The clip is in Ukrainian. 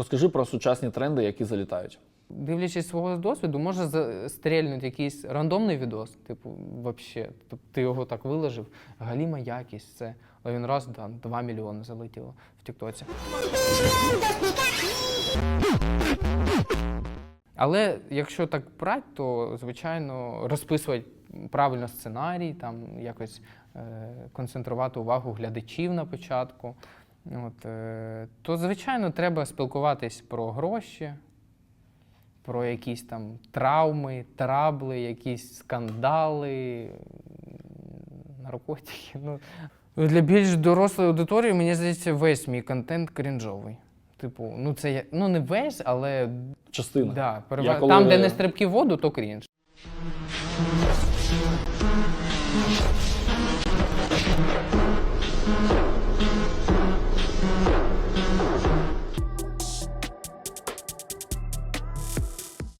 Розкажи про сучасні тренди, які залітають. Дивлячись свого досвіду, може стрельнути якийсь рандомний відос, типу, вообще, тобто ти його так виложив, галіма якість, це. А він раз, да, 2 мільйони залетіло в Тіктоці. Але якщо так брати, то звичайно розписувати правильно сценарій, там якось е, концентрувати увагу глядачів на початку. От, е, То, звичайно, треба спілкуватись про гроші, про якісь там травми, трабли, якісь скандали, наркотики. Ну. Для більш дорослої аудиторії, мені здається, весь мій контент крінжовий. Типу, ну це я, ну не весь, але. Частина. Да, перев... коли... Там, де не стрибки в воду, то крінж.